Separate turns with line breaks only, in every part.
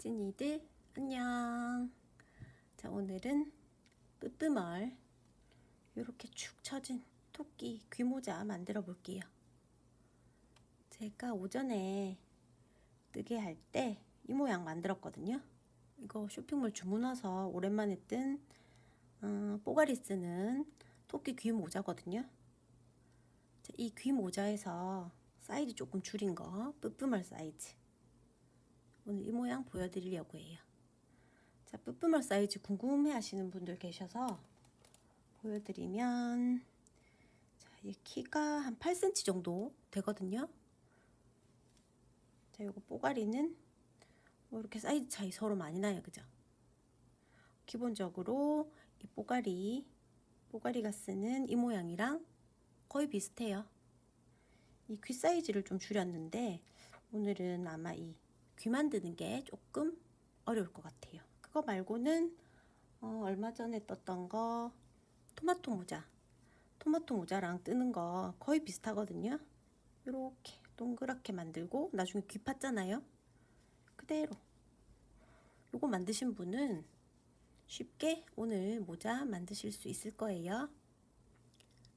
찐이들 안녕. 자 오늘은 뿌뿌멀 이렇게 축 처진 토끼 귀모자 만들어 볼게요. 제가 오전에 뜨개 할 때 이 모양 만들었거든요. 이거 쇼핑몰 주문 와서 오랜만에 뜬 어, 뽀가리 쓰는 토끼 귀 모자거든요. 자, 이 귀 모자에서 사이즈 조금 줄인 거 뿌뿌멀 사이즈. 오늘 이 모양 보여드리려고 해요. 자, 뿌뿌멀 사이즈 궁금해 하시는 분들 계셔서 보여드리면 자, 이 키가 한 8cm 정도 되거든요. 자, 요거 뽀가리는 뭐 이렇게 사이즈 차이 서로 많이 나요. 그죠? 기본적으로 이 뽀가리, 뽀가리가 쓰는 이 모양이랑 거의 비슷해요. 이 귀 사이즈를 좀 줄였는데 오늘은 아마 이 귀 만드는 게 조금 어려울 것 같아요. 그거 말고는 어, 얼마 전에 떴던 거 토마토 모자, 토마토 모자랑 뜨는 거 거의 비슷하거든요. 이렇게 동그랗게 만들고 나중에 귀 팠잖아요. 그대로 요거 만드신 분은 쉽게 오늘 모자 만드실 수 있을 거예요.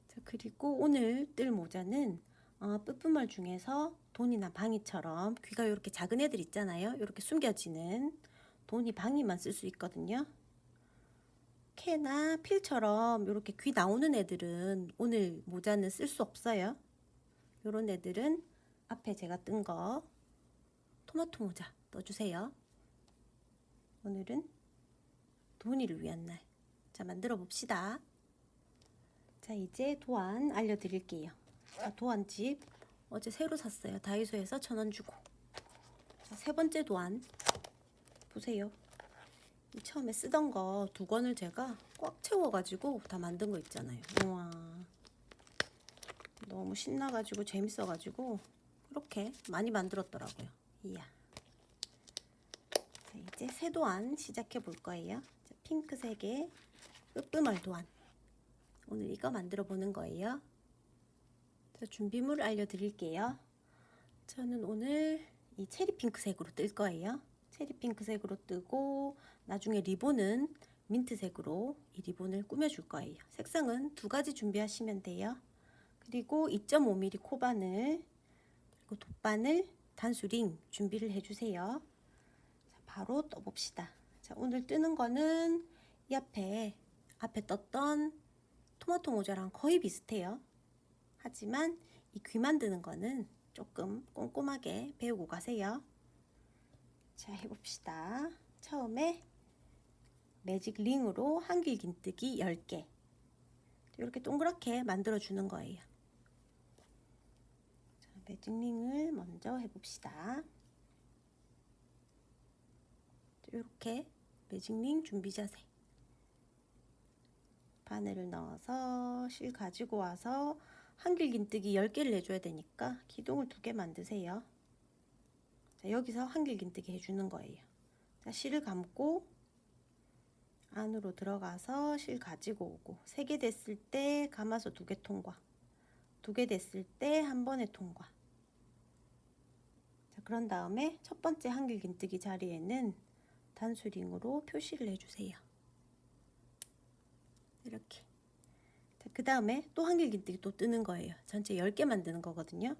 자, 그리고 오늘 뜰 모자는 어, 뿌뿌말 중에서 돈이나 방이처럼 귀가 이렇게 작은 애들 있잖아요. 이렇게 숨겨지는 돈이 방이만 쓸 수 있거든요. 캐나 필처럼 이렇게 귀 나오는 애들은 오늘 모자는 쓸 수 없어요. 이런 애들은 앞에 제가 뜬 거 토마토 모자 넣어주세요. 오늘은 돈이를 위한 날. 자, 만들어 봅시다. 자, 이제 도안 알려드릴게요. 자, 도안집 어제 새로 샀어요. 다이소에서 천 원 주고. 자, 세 번째 도안 보세요. 이 처음에 쓰던 거 두 권을 제가 꽉 채워가지고 다 만든 거 있잖아요. 우와. 너무 신나가지고 재밌어가지고 이렇게 많이 만들었더라고요. 이야. 자, 이제 새 도안 시작해 볼 거예요. 자, 핑크색의 으뜸얼 도안. 오늘 이거 만들어 보는 거예요. 자, 준비물 알려드릴게요. 저는 오늘 이 체리 핑크색으로 뜰 거예요. 체리 핑크색으로 뜨고 나중에 리본은 민트색으로 이 리본을 꾸며줄 거예요. 색상은 두 가지 준비하시면 돼요. 그리고 2.5mm 코바늘 그리고 돗바늘 단수링 준비를 해주세요. 자, 바로 떠봅시다. 자, 오늘 뜨는 거는 이 앞에 앞에 떴던 토마토 모자랑 거의 비슷해요. 하지만 이 귀 만드는 거는 조금 꼼꼼하게 배우고 가세요. 자, 해봅시다. 처음에 매직 링으로 한길 긴뜨기 10개. 이렇게 동그랗게 만들어 주는 거예요. 자, 매직 링을 먼저 해봅시다. 이렇게 매직 링 준비 자세. 바늘을 넣어서 실 가지고 와서 한길 긴뜨기 10개를 해줘야 되니까 기둥을 두 개 만드세요. 자, 여기서 한길 긴뜨기 해주는 거예요. 자, 실을 감고 안으로 들어가서 실 가지고 오고 세개 됐을 때 감아서 두 개 통과 두 개 됐을 때 한 번에 통과 자, 그런 다음에 첫 번째 한길 긴뜨기 자리에는 단수링으로 표시를 해주세요. 이렇게 자, 그 다음에 또 한길 긴뜨기 또 뜨는 거예요. 전체 10개 만드는 거거든요.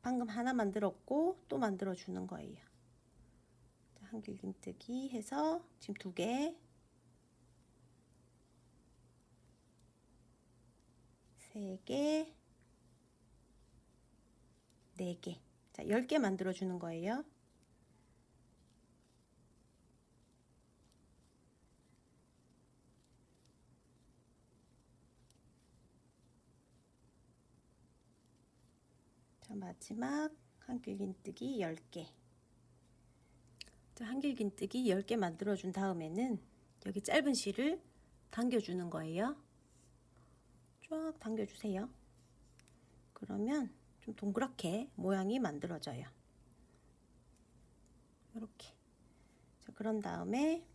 방금 하나 만들었고 또 만들어 주는 거예요. 자, 한길 긴뜨기 해서 지금 두 개, 세 개, 네 개. 자, 10개 만들어 주는 거예요. 자, 마지막 한길 긴뜨기 10개. 자, 한길 긴뜨기 10개 만들어 준 다음에는 여기 짧은 실을 당겨 주는 거예요. 쫙 당겨 주세요. 그러면 좀 동그랗게 모양이 만들어져요. 이렇게. 자, 그런 다음에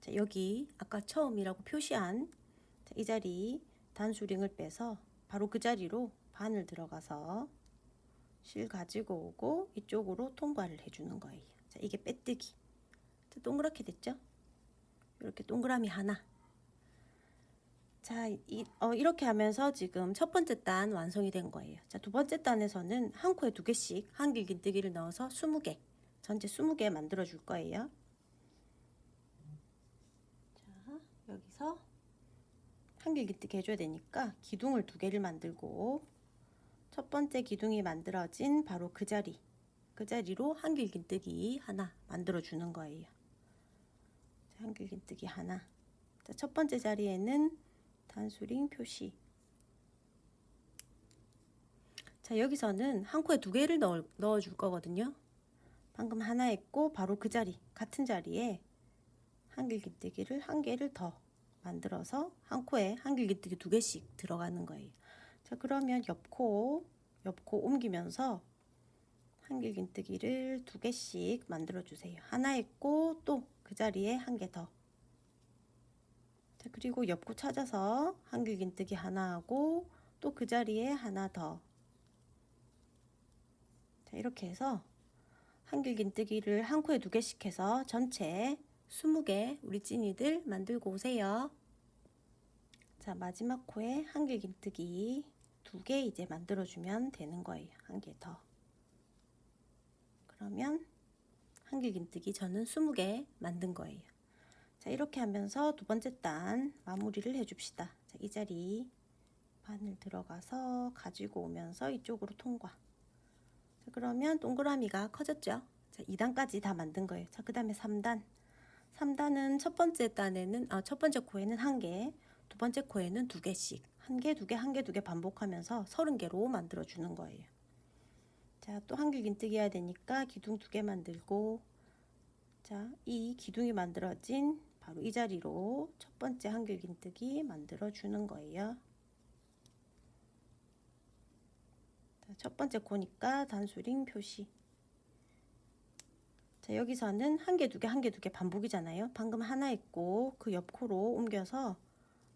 자, 여기 아까 처음이라고 표시한 자, 이 자리 단수링을 빼서 바로 그 자리로 바늘 들어가서 실 가지고 오고 이쪽으로 통과를 해주는 거예요. 자, 이게 빼뜨기. 자, 동그랗게 됐죠? 이렇게 동그라미 하나. 자, 이, 어, 이렇게 하면서 지금 첫 번째 단 완성이 된 거예요. 자, 두 번째 단에서는 한 코에 두 개씩 한길 긴뜨기를 넣어서 20개, 전체 20개 만들어 줄 거예요. 자, 여기서 한길 긴뜨기 해줘야 되니까 기둥을 두 개를 만들고 첫 번째 기둥이 만들어진 바로 그 자리, 그 자리로 한길 긴뜨기 하나 만들어 주는 거예요. 자, 한길 긴뜨기 하나. 자, 첫 번째 자리에는 단수링 표시. 자, 여기서는 한 코에 두 개를 넣어, 넣어 줄 거거든요. 방금 하나 했고 바로 그 자리, 같은 자리에 한길 긴뜨기를 한 개를 더 만들어서 한 코에 한길 긴뜨기 두 개씩 들어가는 거예요. 자, 그러면 옆코, 옆코 옮기면서 한길 긴뜨기를 두 개씩 만들어 주세요. 하나 했고 또 그 자리에 한 개 더. 자, 그리고 옆코 찾아서 한길 긴뜨기 하나 하고 또 그 자리에 하나 더. 자, 이렇게 해서 한길 긴뜨기를 한 코에 두 개씩 해서 전체 20개 우리 찐이들 만들고 오세요. 자, 마지막 코에 한길 긴뜨기 두 개 이제 만들어주면 되는 거예요. 한 개 더. 그러면 한길 긴뜨기 저는 20개 만든 거예요. 자, 이렇게 하면서 두 번째 단 마무리를 해줍시다. 자, 이 자리 바늘 들어가서 가지고 오면서 이쪽으로 통과. 자, 그러면 동그라미가 커졌죠? 자, 2단까지 다 만든 거예요. 자, 그 다음에 3단. 3단은 첫 번째 단에는, 아, 첫 번째 코에는 한 개, 두 번째 코에는 두 개씩. 한 개, 두 개, 한 개, 두 개 반복하면서 30개로 만들어 주는 거예요. 자, 또 한 길 긴뜨기 해야 되니까 기둥 두 개 만들고, 자, 이 기둥이 만들어진 바로 이 자리로 첫 번째 한길 긴뜨기 만들어 주는 거예요. 자, 첫 번째 코니까 단수링 표시. 자, 여기서는 한 개, 두 개, 한 개, 두 개 반복이잖아요. 방금 하나 했고 그 옆 코로 옮겨서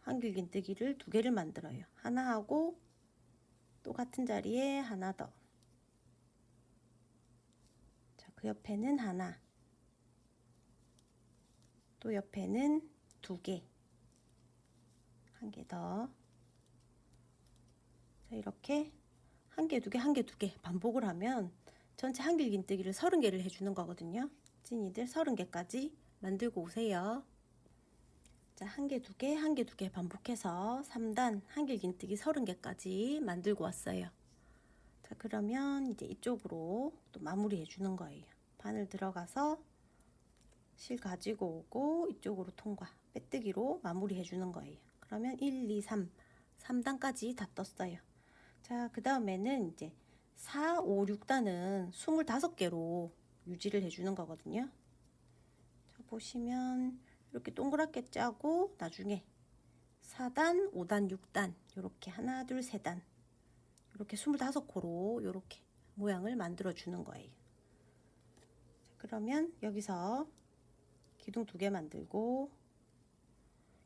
한길 긴 뜨기를 두 개를 만들어요. 하나 하고 또 같은 자리에 하나 더. 자, 그 옆에는 하나. 또 옆에는 두 개. 한 개 더. 자, 이렇게 한 개, 두 개, 한 개, 두 개 반복을 하면 전체 한길 긴 뜨기를 30개를 해주는 거거든요. 찐이들 30개까지 만들고 오세요. 자, 한 개, 두 개, 한 개, 두 개 반복해서 3단 한길 긴뜨기 30개까지 만들고 왔어요. 자, 그러면 이제 이쪽으로 또 마무리 해 주는 거예요. 바늘 들어가서 실 가지고 오고 이쪽으로 통과, 빼뜨기로 마무리 해 주는 거예요. 그러면 1, 2, 3, 3단까지 다 떴어요. 자, 그 다음에는 이제 4, 5, 6단은 25개로 유지를 해주는 거거든요. 자, 보시면 이렇게 동그랗게 짜고 나중에 4단, 5단, 6단 이렇게 하나, 둘, 세단 이렇게 25코로 이렇게 모양을 만들어 주는 거예요. 자, 그러면 여기서 기둥 두 개 만들고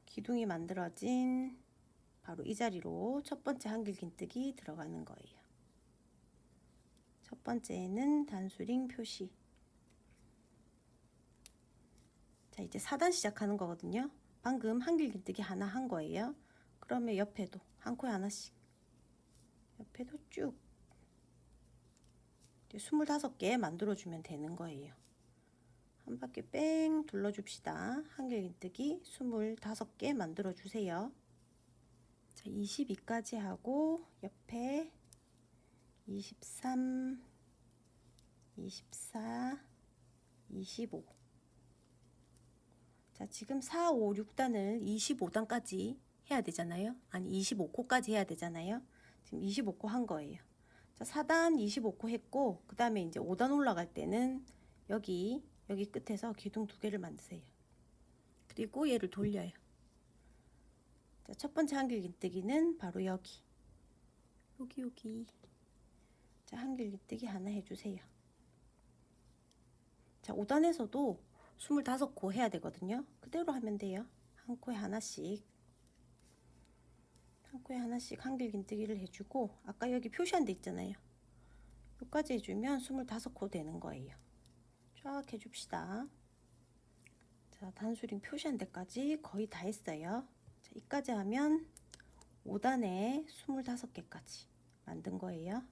기둥이 만들어진 바로 이 자리로 첫 번째 한길 긴뜨기 들어가는 거예요. 첫 번째는 단수링 표시. 자, 이제 4단 시작하는 거거든요. 방금 한길 긴뜨기 하나 한 거예요. 그러면 옆에도 한 코에 하나씩. 옆에도 쭉. 25개 만들어주면 되는 거예요. 한 바퀴 뺑 둘러줍시다. 한길 긴뜨기 25개 만들어주세요. 자, 22까지 하고 옆에 23, 24, 25. 자, 지금 4, 5, 6단을 25단까지 해야 되잖아요. 아니, 25코까지 해야 되잖아요. 지금 25코 한 거예요. 자, 4단 25코 했고, 그 다음에 이제 5단 올라갈 때는 여기, 여기 끝에서 기둥 두 개를 만드세요. 그리고 얘를 돌려요. 자, 첫 번째 한길 긴뜨기는 바로 여기. 여기, 여기. 자, 한길 긴뜨기 하나 해주세요. 자, 5단에서도 25코 해야 되거든요. 그대로 하면 돼요. 한 코에 하나씩. 한 코에 하나씩 한길 긴뜨기를 해주고, 아까 여기 표시한 데 있잖아요. 여기까지 해주면 25코 되는 거예요. 쫙 해줍시다. 자, 단수링 표시한 데까지 거의 다 했어요. 자, 이까지 하면 5단에 25개까지 만든 거예요.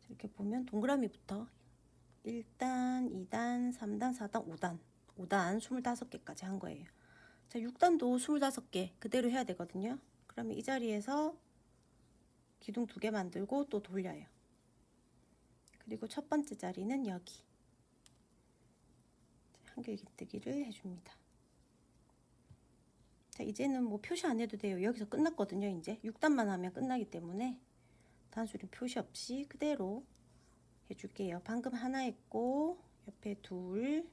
자, 이렇게 보면 동그라미부터 1단, 2단, 3단, 4단, 5단, 5단 25개까지 한 거예요. 자, 6단도 25개 그대로 해야 되거든요. 그러면 이 자리에서 기둥 두 개 만들고 또 돌려요. 그리고 첫 번째 자리는 여기. 한길기뜨기를 해줍니다. 자, 이제는 뭐 표시 안 해도 돼요. 여기서 끝났거든요, 이제. 6단만 하면 끝나기 때문에 단수리 표시 없이 그대로 해줄게요. 방금 하나 했고, 옆에 둘,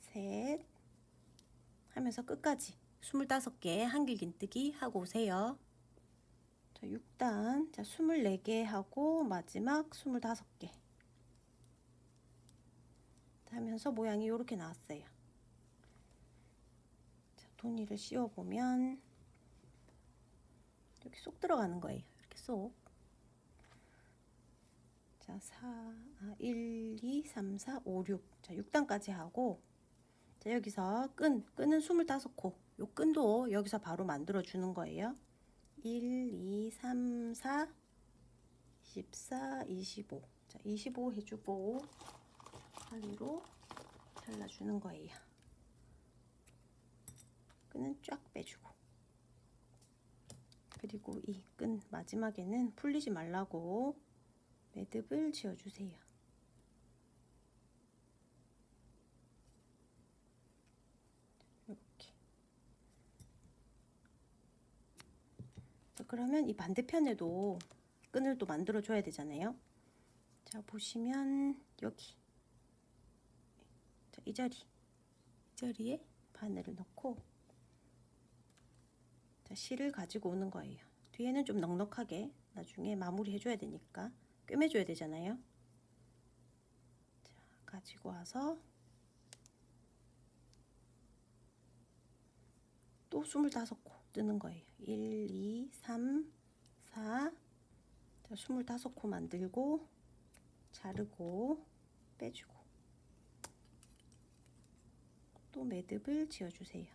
셋, 하면서 끝까지 25개 한길긴뜨기 하고 오세요. 자, 6단, 자, 24개 하고 마지막 25개. 하면서 모양이 이렇게 나왔어요. 자, 도니를 씌워 보면 이렇게 쏙 들어가는 거예요. 이렇게 쏙. 자, 4, 아, 1, 2, 3, 4, 5, 6. 자, 6단까지 하고 자, 여기서 끈, 끈은 25코. 요 끈도 여기서 바로 만들어 주는 거예요. 1, 2, 3, 4, 24, 25. 자, 25 해주고 가위로 잘라주는 거예요. 끈은 쫙 빼주고 그리고 이 끈 마지막에는 풀리지 말라고 매듭을 지어주세요. 이렇게. 자, 그러면 이 반대편에도 끈을 또 만들어 줘야 되잖아요. 자, 보시면 여기 자, 이 자리 이 자리에 바늘을 넣고 자, 실을 가지고 오는 거예요. 뒤에는 좀 넉넉하게 나중에 마무리 해줘야 되니까 꿰매줘야 되잖아요. 자, 가지고 와서 또 25코 뜨는 거예요. 1, 2, 3, 4 자, 25코 만들고 자르고 빼주고 또 매듭을 지어주세요.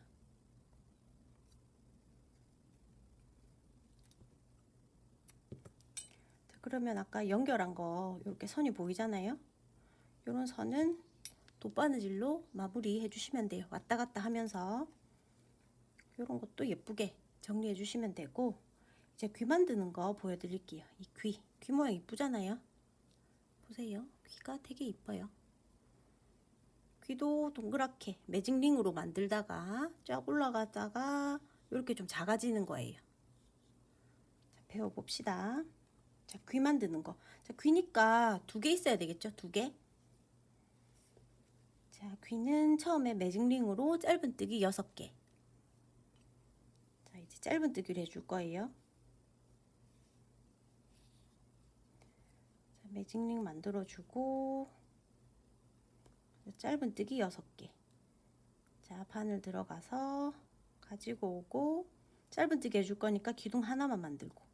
자, 그러면 아까 연결한 거 이렇게 선이 보이잖아요. 이런 선은 돗바느질로 마무리 해주시면 돼요. 왔다 갔다 하면서 이런 것도 예쁘게 정리해 주시면 되고 이제 귀 만드는 거 보여드릴게요. 이 귀, 귀 모양 이쁘잖아요. 보세요. 귀가 되게 이뻐요. 귀도 동그랗게 매직링으로 만들다가 쫙 올라가다가 이렇게 좀 작아지는 거예요. 자, 배워봅시다. 자, 귀 만드는 거. 자, 귀니까 두 개 있어야 되겠죠? 두 개. 자, 귀는 처음에 매직링으로 짧은뜨기 6개. 자, 이제 짧은뜨기를 해줄 거예요. 자, 매직링 만들어주고 짧은뜨기 6개. 자, 바늘 들어가서 가지고 오고 짧은뜨기 해줄 거니까 기둥 하나만 만들고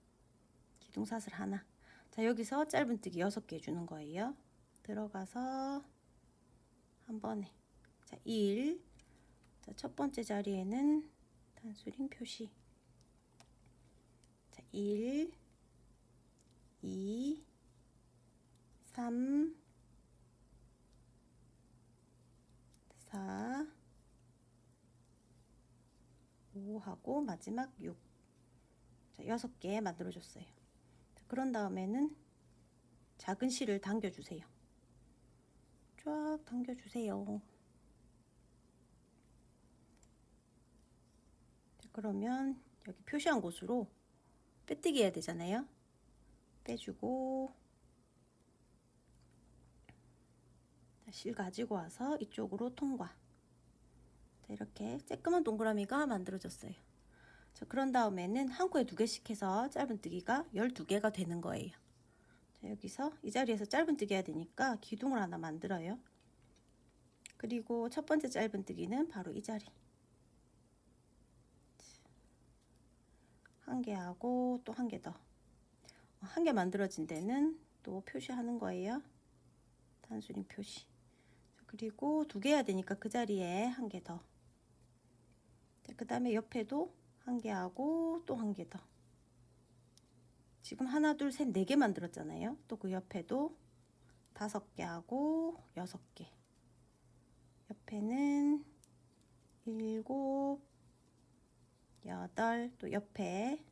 기둥 사슬 하나. 자, 여기서 짧은뜨기 6개 해주는 거예요. 들어가서 한 번에 자, 1. 자, 첫 번째 자리에는 단수링 표시. 자, 1 2 3 4 5 하고 마지막 6. 자, 6개 만들어 줬어요. 자, 그런 다음에는 작은 실을 당겨 주세요. 쫙 당겨 주세요. 자, 그러면 여기 표시한 곳으로 빼뜨기 해야 되잖아요. 빼주고 자, 실 가지고 와서 이쪽으로 통과. 자, 이렇게 쬐끄만 동그라미가 만들어졌어요. 자, 그런 다음에는 한 코에 두 개씩 해서 짧은뜨기가 12개가 되는 거예요. 자, 여기서 이 자리에서 짧은뜨기 해야 되니까 기둥을 하나 만들어요. 그리고 첫 번째 짧은뜨기는 바로 이 자리. 한 개 하고 또 한 개 더. 한 개 만들어진 데는 또 표시하는 거예요. 단수링 표시. 그리고 두 개 해야 되니까 그 자리에 한 개 더. 그 다음에 옆에도 한 개 하고 또 한 개 더. 지금 하나, 둘, 셋, 네 개 만들었잖아요. 또 그 옆에도 다섯 개 하고 여섯 개. 옆에는 일곱, 여덟, 또 옆에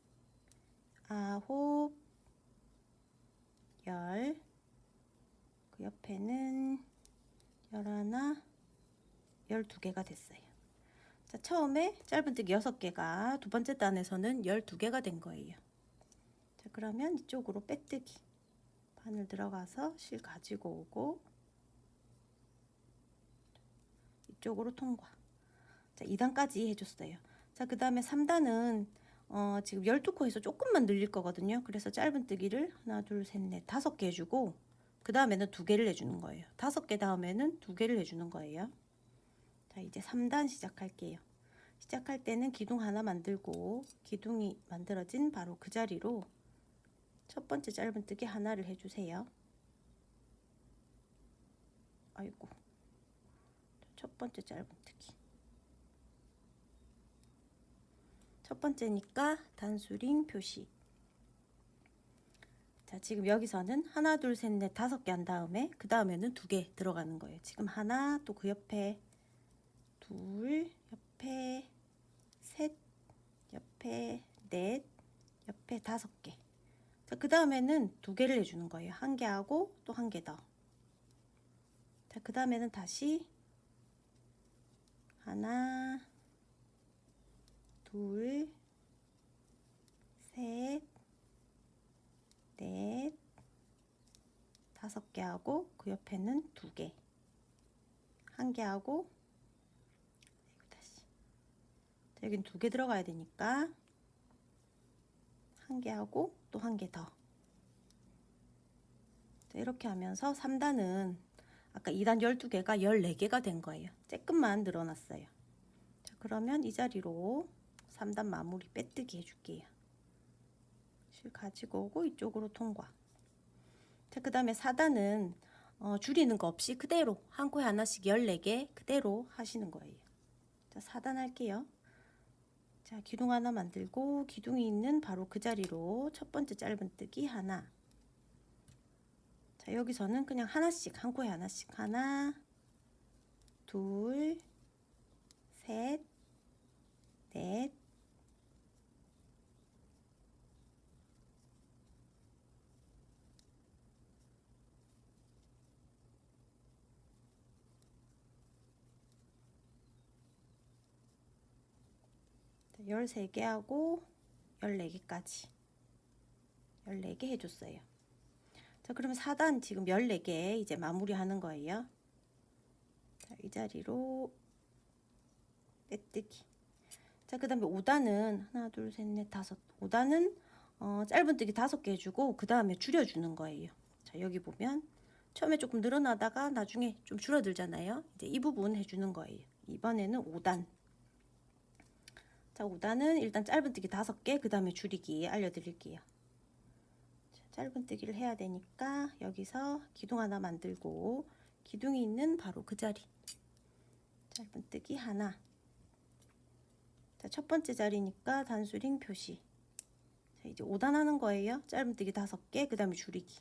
아홉, 열, 그 옆에는 열하나, 열두 개가 됐어요. 자, 처음에 짧은뜨기 여섯 개가 두 번째 단에서는 열두 개가 된 거예요. 자, 그러면 이쪽으로 빼뜨기. 바늘 들어가서 실 가지고 오고 이쪽으로 통과. 자, 2단까지 해줬어요. 자, 그 다음에 3단은 어, 지금 12코에서 조금만 늘릴 거거든요. 그래서 짧은뜨기를 하나, 둘, 셋, 넷, 다섯 개 해주고 그 다음에는 두 개를 해주는 거예요. 다섯 개 다음에는 두 개를 해주는 거예요. 자, 이제 3단 시작할게요. 시작할 때는 기둥 하나 만들고 기둥이 만들어진 바로 그 자리로 첫 번째 짧은뜨기 하나를 해주세요. 아이고, 첫 번째 짧은뜨기. 첫 번째니까 단수링 표시. 자, 지금 여기서는 하나, 둘, 셋, 넷, 다섯 개 한 다음에 그 다음에는 두 개 들어가는 거예요. 지금 하나, 또 그 옆에 둘, 옆에 셋, 옆에 넷, 옆에 다섯 개. 자, 그 다음에는 두 개를 해주는 거예요. 한 개 하고 또 한 개 더. 자, 그 다음에는 다시 하나, 둘, 셋, 넷, 다섯 개 하고 그 옆에는 두 개. 한 개 하고 다시. 자, 여긴 두 개 들어가야 되니까 한 개 하고 또 한 개 더. 자, 이렇게 하면서 3단은 아까 2단 12개가 14개가 된 거예요. 조금만 늘어났어요. 자, 그러면 이 자리로 3단 마무리 빼뜨기 해줄게요. 실 가지고 오고 이쪽으로 통과. 자, 그 다음에 4단은 어, 줄이는 거 없이 그대로 한 코에 하나씩 14개 그대로 하시는 거예요. 자, 4단 할게요. 자, 기둥 하나 만들고 기둥이 있는 바로 그 자리로 첫 번째 짧은뜨기 하나. 자, 여기서는 그냥 하나씩 한 코에 하나씩 하나, 둘, 셋, 넷, 13개 하고 14개까지 14개 해줬어요. 자, 그러면 4단 지금 14개 이제 마무리하는 거예요. 자, 이 자리로 빼뜨기. 자, 그 다음에 5단은 하나, 둘, 셋, 넷, 다섯. 5단은 어, 짧은뜨기 다섯 개 해주고 그 다음에 줄여주는 거예요. 자, 여기 보면 처음에 조금 늘어나다가 나중에 좀 줄어들잖아요. 이제 이 부분 해주는 거예요. 이번에는 5단. 자, 5단은 일단 짧은뜨기 다섯 개, 그 다음에 줄이기 알려드릴게요. 자, 짧은뜨기를 해야 되니까 여기서 기둥 하나 만들고 기둥이 있는 바로 그 자리. 짧은뜨기 하나. 자, 첫 번째 자리니까 단수링 표시. 자, 이제 5단 하는 거예요. 짧은뜨기 다섯 개, 그 다음에 줄이기.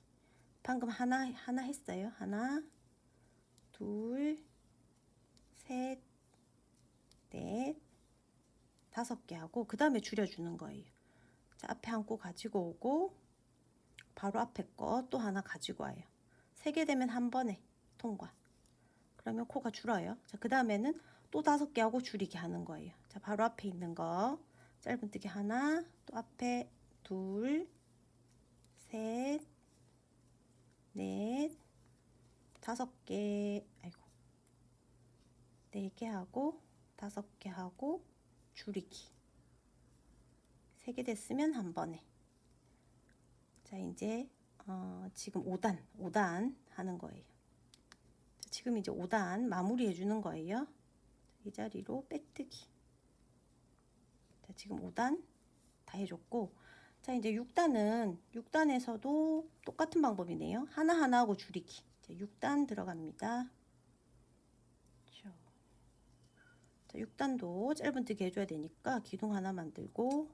방금 하나, 하나 했어요. 하나, 둘, 셋, 넷, 다섯 개 하고 그 다음에 줄여주는 거예요. 자, 앞에 한코 가지고 오고 바로 앞에 거 또 하나 가지고 와요. 세 개 되면 한 번에 통과. 그러면 코가 줄어요. 자, 그 다음에는 또 다섯 개 하고 줄이기 하는 거예요. 자, 바로 앞에 있는 거 짧은뜨기 하나, 또 앞에 둘, 셋, 넷, 다섯 개, 아이고, 네 개 하고 다섯 개 하고 줄이기. 세 개 됐으면 한 번에. 자, 이제 어, 지금 5단, 5단 하는 거예요. 자, 지금 이제 5단 마무리 해 주는 거예요. 이 자리로 빼뜨기. 자, 지금 5단 다 해줬고 자 이제 6단은 6단에서도 똑같은 방법이네요. 하나하나 하고 줄이기. 자, 6단 들어갑니다. 자, 자 6단도 짧은뜨기 해줘야 되니까 기둥 하나 만들고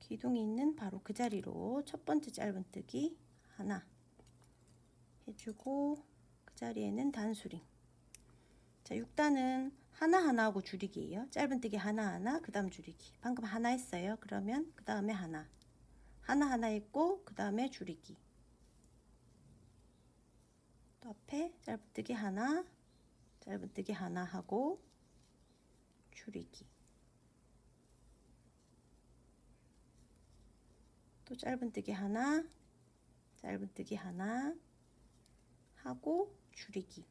기둥이 있는 바로 그 자리로 첫 번째 짧은뜨기 하나 해주고 그 자리에는 단수링. 자 6단은 하나하나 하고 줄이기예요. 짧은뜨기 하나하나 그 다음 줄이기. 방금 하나 했어요. 그러면 그 다음에 하나. 하나하나 했고 그 다음에 줄이기. 또 앞에 짧은뜨기 하나 짧은뜨기 하나 하고 줄이기. 또 짧은뜨기 하나 짧은뜨기 하나 하고 줄이기.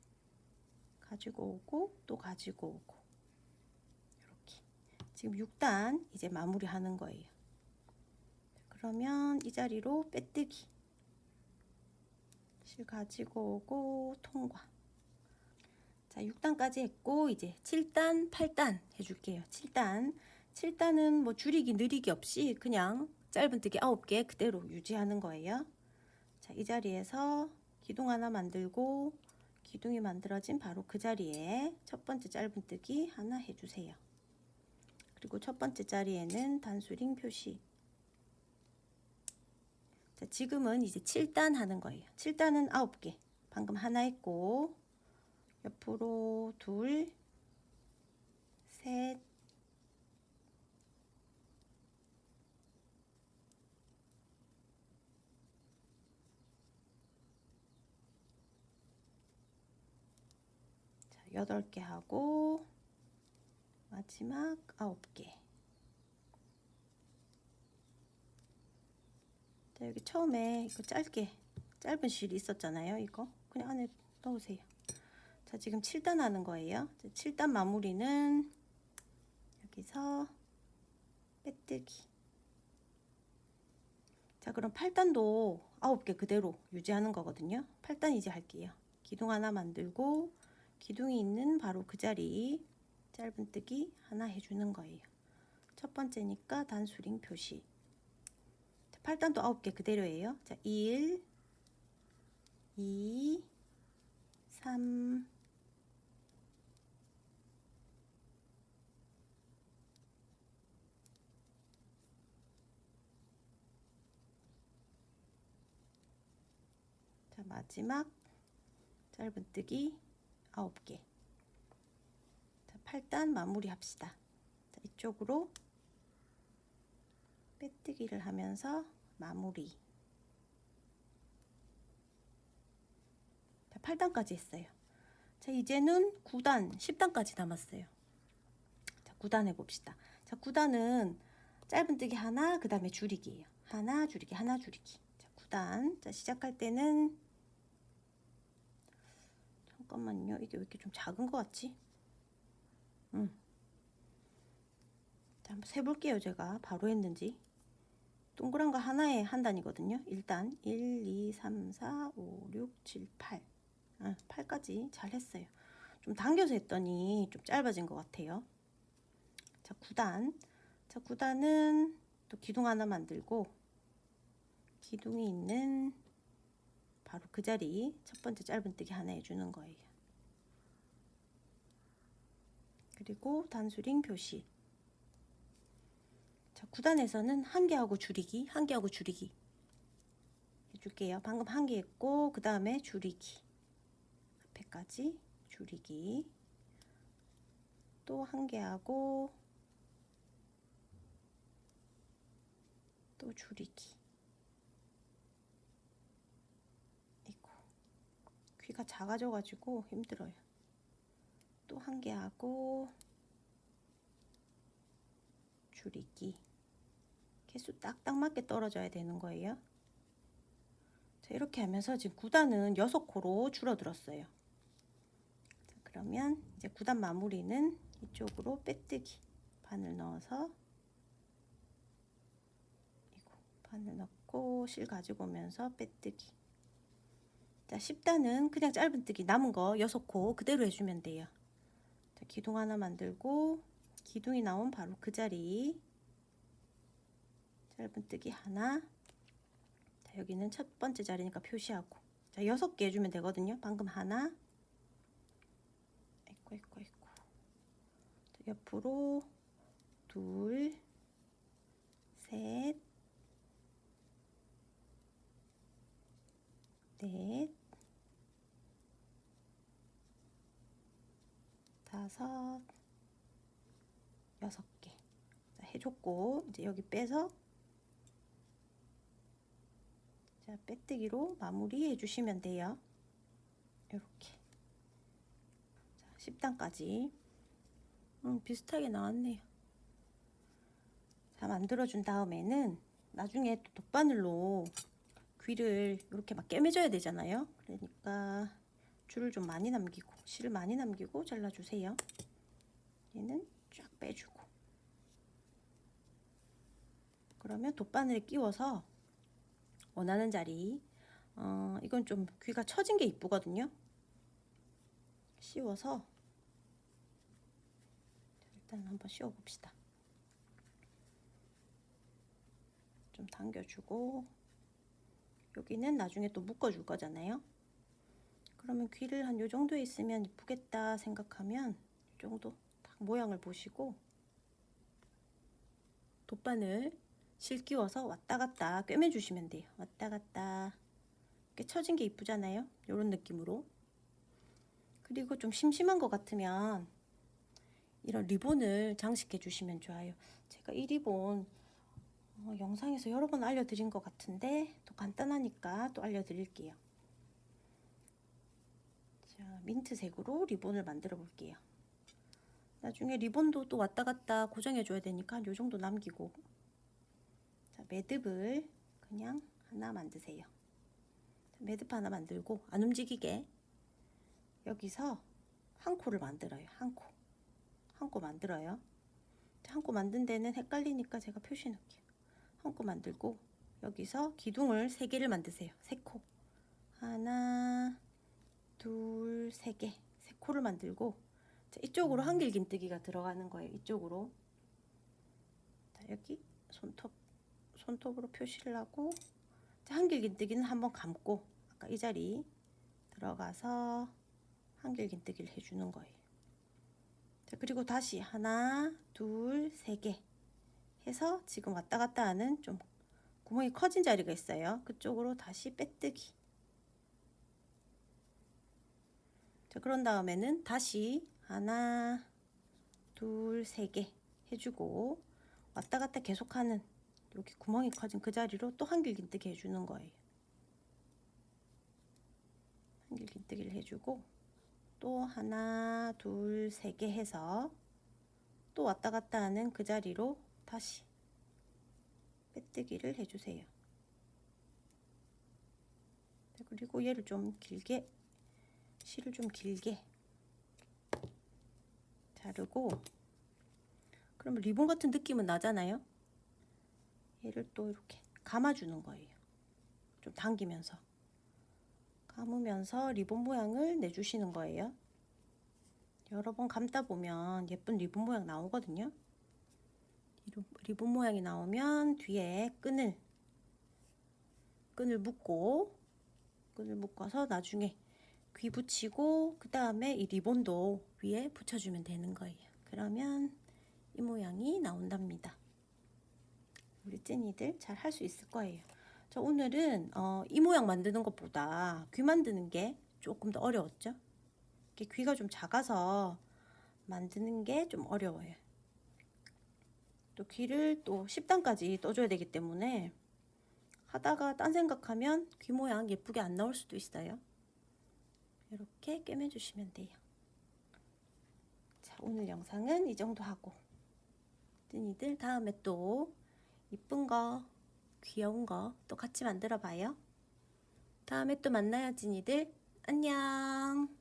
가지고 오고 또 가지고 오고. 이렇게. 지금 6단 이제 마무리하는 거예요. 그러면 이 자리로 빼뜨기. 실 가지고 오고 통과 자 6단까지 했고 이제 7단 8단 해줄게요 7단 7단은 뭐 줄이기 느리기 없이 그냥 짧은뜨기 9개 그대로 유지하는 거예요 자 이 자리에서 기둥 하나 만들고 기둥이 만들어진 바로 그 자리에 첫 번째 짧은뜨기 하나 해주세요. 그리고 첫 번째 자리에는 단수링 표시. 자, 지금은 이제 7단 하는 거예요. 7단은 9개. 방금 하나 했고 옆으로 둘, 셋, 여덟 개 하고 마지막 아홉 개. 자, 여기 처음에 이거 짧게 짧은 실이 있었잖아요. 이거 그냥 안에 넣으세요. 자, 지금 7단 하는 거예요. 7단 마무리는 여기서 빼뜨기. 자, 그럼 8단도 9개 그대로 유지하는 거거든요. 8단 이제 할게요. 기둥 하나 만들고 기둥이 있는 바로 그 자리 짧은뜨기 하나 해주는 거예요. 첫 번째니까 단수링 표시. 8단도 9개 그대로예요. 자, 1, 2, 3, 자, 마지막 짧은뜨기 9개. 자, 8단 마무리 합시다. 자, 이쪽으로 빼뜨기를 하면서 마무리. 자, 8단까지 했어요. 자, 이제는 9단, 10단까지 남았어요. 자, 9단 해봅시다. 자, 9단은 짧은뜨기 하나, 그 다음에 줄이기예요. 하나, 줄이기, 하나, 줄이기. 자, 9단. 자, 시작할 때는 잠깐만요. 이게 왜 이렇게 좀 작은 것 같지? 음. 자, 한번 세볼게요. 제가 바로 했는지. 동그란 거 하나에 한 단이거든요. 일단 1, 2, 3, 4, 5, 6, 7, 8. 아, 8까지 잘 했어요. 좀 당겨서 했더니 좀 짧아진 것 같아요. 자, 9단. 자, 9단은 또 기둥 하나 만들고 기둥이 있는 바로 그 자리 첫 번째 짧은뜨기 하나 해주는 거예요. 그리고 단수링 표시. 자, 9단에서는 한 개하고 줄이기, 한 개하고 줄이기 해줄게요. 방금 한 개 했고 그 다음에 줄이기. 앞에까지 줄이기. 또 한 개하고 또 줄이기. 귀가 작아져가지고 힘들어요. 또 한 개 하고 줄이기. 개수 딱딱 맞게 떨어져야 되는 거예요. 자, 이렇게 하면서 지금 9단은 6코로 줄어들었어요. 자, 그러면 이제 9단 마무리는 이쪽으로 빼뜨기. 바늘 넣어서 바늘 넣고 실 가지고 오면서 빼뜨기. 자, 10단은 그냥 짧은뜨기 남은 거 6코 그대로 해주면 돼요. 자, 기둥 하나 만들고 기둥이 나온 바로 그 자리 짧은뜨기 하나. 자, 여기는 첫 번째 자리니까 표시하고. 자, 여섯 개 해주면 되거든요. 방금 하나. 아이고, 아이고, 아이고. 자, 옆으로 둘, 셋, 넷, 다섯, 여섯 개. 자, 해줬고 이제 여기 빼서 자 빼뜨기로 마무리 해 주시면 돼요. 이렇게 자 10단까지 음, 비슷하게 나왔네요. 자 만들어 준 다음에는 나중에 또 돗바늘로 귀를 이렇게 막 꿰매줘야 되잖아요. 그러니까 줄을 좀 많이 남기고 실을 많이 남기고 잘라주세요. 얘는 쫙 빼주고 그러면 돗바늘에 끼워서 원하는 자리 어, 이건 좀 귀가 처진 게 이쁘거든요. 씌워서 일단 한번 씌워 봅시다. 좀 당겨주고 여기는 나중에 또 묶어줄 거잖아요. 그러면 귀를 한 요 정도에 있으면 이쁘겠다 생각하면 이 정도 딱 모양을 보시고 돗바늘 실 끼워서 왔다 갔다 꿰매 주시면 돼요. 왔다 갔다 이렇게 처진 게 이쁘잖아요. 이런 느낌으로 그리고 좀 심심한 것 같으면 이런 리본을 장식해 주시면 좋아요. 제가 이 리본 어, 영상에서 여러 번 알려드린 것 같은데 또 간단하니까 또 알려드릴게요. 자, 민트색으로 리본을 만들어 볼게요. 나중에 리본도 또 왔다 갔다 고정해 줘야 되니까 한 요 정도 남기고 자, 매듭을 그냥 하나 만드세요. 자, 매듭 하나 만들고 안 움직이게 여기서 한 코를 만들어요. 한 코. 한 코 만들어요. 한 코 만든 데는 헷갈리니까 제가 표시 넣을게요. 한 코 만들고 여기서 기둥을 세 개를 만드세요. 세 코. 하나, 둘, 세 개. 세 코를 만들고 자, 이쪽으로 한길긴뜨기가 들어가는 거예요. 이쪽으로. 자, 여기 손톱 손톱으로 표시를 하고 자, 한길긴뜨기는 한번 감고 아까 이 자리 들어가서 한길긴뜨기를 해주는 거예요. 자, 그리고 다시 하나, 둘, 세 개 해서 지금 왔다 갔다 하는 좀 구멍이 커진 자리가 있어요. 그쪽으로 다시 빼뜨기. 자, 그런 다음에는 다시 하나, 둘, 세 개 해주고 왔다 갔다 계속하는 여기 구멍이 커진 그 자리로 또 한길긴뜨기 해주는 거예요. 한길긴뜨기를 해주고 또 하나, 둘, 세 개 해서 또 왔다 갔다 하는 그 자리로 다시 빼뜨기를 해주세요. 그리고 얘를 좀 길게 실을 좀 길게 자르고 그러면 리본 같은 느낌은 나잖아요. 얘를 또 이렇게 감아주는 거예요. 좀 당기면서 감으면서 리본 모양을 내주시는 거예요. 여러 번 감다 보면 예쁜 리본 모양 나오거든요. 리본 모양이 나오면 뒤에 끈을 끈을 묶고 끈을 묶어서 나중에 귀 붙이고 그 다음에 이 리본도 위에 붙여주면 되는 거예요. 그러면 이 모양이 나온답니다. 우리 찐이들 잘 할 수 있을 거예요. 자, 오늘은 어, 이 모양 만드는 것보다 귀 만드는 게 조금 더 어려웠죠? 귀가 좀 작아서 만드는 게 좀 어려워요. 또 귀를 또 10단까지 떠줘야 되기 때문에 하다가 딴 생각하면 귀 모양 예쁘게 안 나올 수도 있어요. 이렇게 꿰매주시면 돼요. 자, 오늘 영상은 이 정도 하고 뜬이들 다음에 또 이쁜 거, 귀여운 거 또 같이 만들어 봐요. 다음에 또 만나요, 찐이들. 안녕.